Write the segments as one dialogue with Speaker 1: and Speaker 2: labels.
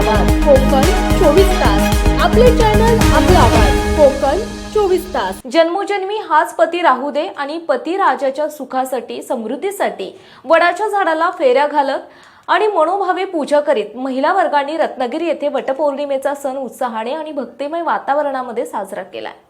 Speaker 1: आवाज कोकण चोवीस तास. आपले चॅनल आपला आवाज कोकण चोवीस तास. जन्मोजन्मी हाच पती राहू दे आणि पती राजाच्या सुखासाठी समृद्धीसाठी वडाच्या झाडाला फेऱ्या घालत आणि मनोभावे पूजा करीत महिला वर्गाने रत्नागिरी येथे वटपौर्णिमेचा सण उत्साहाने आणि भक्तिमय वातावरणामध्ये साजरा केला आहे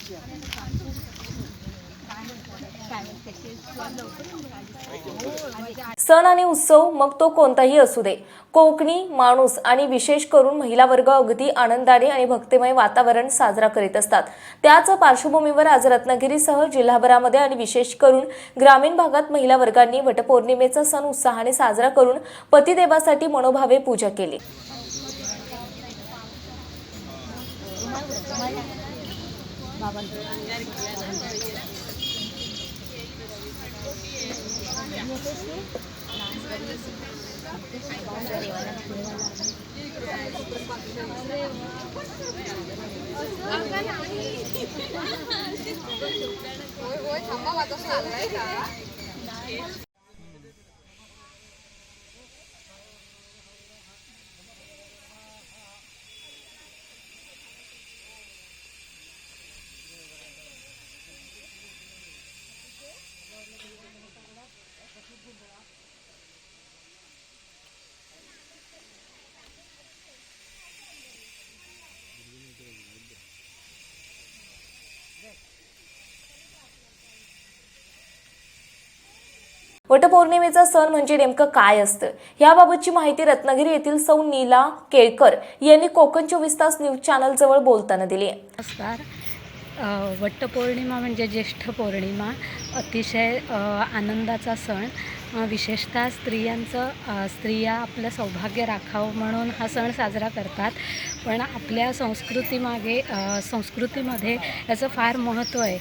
Speaker 1: केलाय सण आणि उत्सव मग तो कोणताही असू दे. कोकणी माणूस आणि विशेष करून महिला वर्ग अगदी आनंदाने आणि भक्तिमय वातावरण साजरा करीत असतात. त्याच पार्श्वभूमीवर आज रत्नागिरीसह जिल्हाभरामध्ये आणि विशेष करून ग्रामीण भागात महिला वर्गांनी वटपौर्णिमेचा सण उत्साहाने साजरा करून पतिदेवासाठी मनोभावे पूजा केली. थांबा वाजता चाललाय का? वटपौर्णिमेचा सण म्हणजे नेमकं काय असतं? याबाबतची माहिती रत्नागिरी येथील सौ नीला केळकर यांनी कोकण चोवीस तास न्यूज चॅनल जवळ बोलताना दिली
Speaker 2: नमस्कार. वटपौर्णिमा म्हणजे ज्येष्ठ पौर्णिमा अतिशय आनंदाचा सण. विशेषतः स्त्रियांचं स्त्रिया आपलं सौभाग्य राखावं म्हणून हा सण साजरा करतात. पण आपल्या संस्कृतीमागे संस्कृतीमध्ये याचं फार महत्त्व आहे.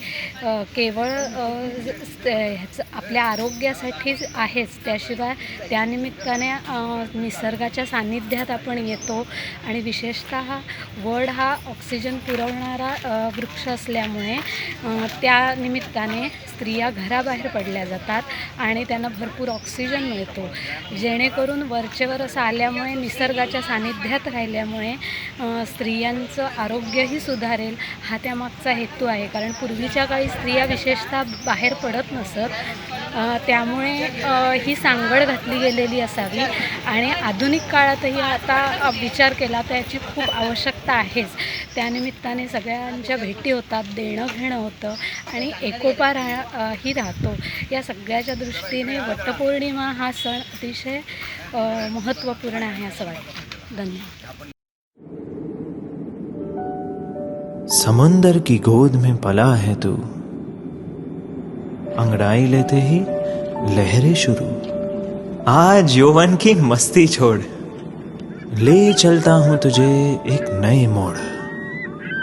Speaker 2: केवळ ह्याचं आपल्या आरोग्यासाठीच आहेच. त्याशिवाय त्यानिमित्ताने निसर्गाच्या सान्निध्यात आपण येतो. आणि विशेषतः वड हा ऑक्सिजन पुरवणारा वृक्ष असल्यामुळे त्या निमित्ताने स्त्रिया घराबाहेर पडल्या जातात आणि त्यांना भरपूर ऑक्सिजन मिळतो. जेणेकरून वरचेवर असं आल्यामुळे निसर्गाच्या सान्निध्यात राहिल्यामुळे स्त्रियांचं आरोग्यही सुधारेल. हा त्यामागचा हेतू आहे. कारण पूर्वीच्या काळी स्त्रिया विशेषतः बाहेर पडत नसत. त्यामुळे ही सांगड घातली गेलेली असावी. आणि आधुनिक काळातही आता विचार केला तर याची खूप आवश्यकता आहेच. त्यानिमित्ताने सगळ्यांच्या भेटी होतात देणं घेणं होतं आणि एकोपा राह ही राहतो. या सगळ्याच्या दृष्टीने वटपौर्णिमा हा सण अतिशय महत्त्वपूर्ण आहे असं वाटतं. धन्यवाद.
Speaker 3: समंदर की गोद में पला है तू। अंगड़ाई लेते ही लहरें शुरू। आज यौवन की मस्ती छोड़। ले चलता हूं तुझे एक नए मोड़।